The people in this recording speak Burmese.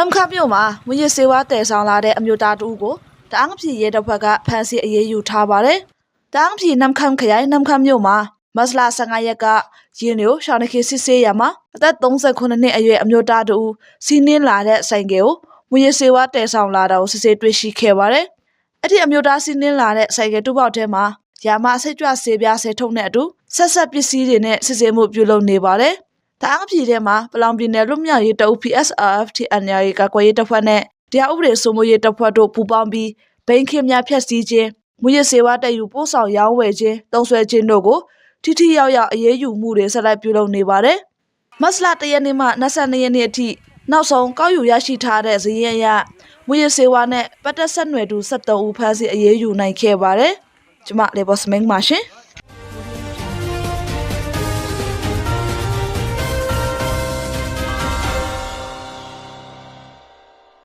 နမ်ခမြို့မှာမူရစ်စေဝါတည်ဆောင်လာတဲ့အမျိုးသားတဦးကိုတအားငပြည်ရဲတပ်ဖွဲ့ကဖမ်းဆီးအရေးယူထားပါတယ်။တအားငပြည်နမ်ခမ်ခရိုင်နမ်ခမ်မြို့မှာမတ်လ15ရက်ကရင်းမျိုးရှောင်းနခေစစ်ဆေးရမှာအသက်39နှစ်အရွယ်အမျိုးသားတဦးစီးနင်းလာတဲ့ဆိုင်ကယ်ကိုမူရစ်စေဝါတည်ဆောင်လာတာကိုစစ်ဆေးတွေ့ရှိခဲ့ပါတယ်။အဲ့ဒီအမျိုးသားစီးနင်းလာတဲ့ဆိုင်ကယ်တူပေါက်ထဲမှာယာမစိတ်ကြွဆေးပြားဆဲထုတ်နဲ့အတူဆက်ဆက်ပစ္စည်းတွေနဲ့စစ်ဆေးမှုပြုလုပ်နေပါတယ်။ တအားပြည်ထဲမှာပလောင်ပြည်နယ်လူမျိုးရေးတအုပ် PSRFTN ရေးကကွယ်ရေးတပ်ဖွဲ့နဲ့တရားဥပဒေစိုးမိုးရေးတပ်ဖွဲ့တို့ပူးပေါင်းပြီးဘိန်းခင်းများဖျက်ဆီးခြင်းမူရစ်စေဝါတက်ယူပို့ဆောင်ရောင်းဝယ်ခြင်းတုံးဆွဲခြင်းတို့ကိုထိထိရောက်ရောက်အရေးယူမှုတွေဆက်လက်ပြုလုပ်နေပါတယ်။မတ်လ၁ရက်နေ့မှ22ရက်နေ့အထိနောက်ဆုံးကောက်ယူရရှိထားတဲ့ဇီးရင်အရမူရစ်စေဝါနဲ့ပတ်သက်ဆက်နွယ်သူ73ဦးဖမ်းဆီးအရေးယူနိုင်ခဲ့ပါတယ်။ကျမလေဘော့စမင်းပါရှင်။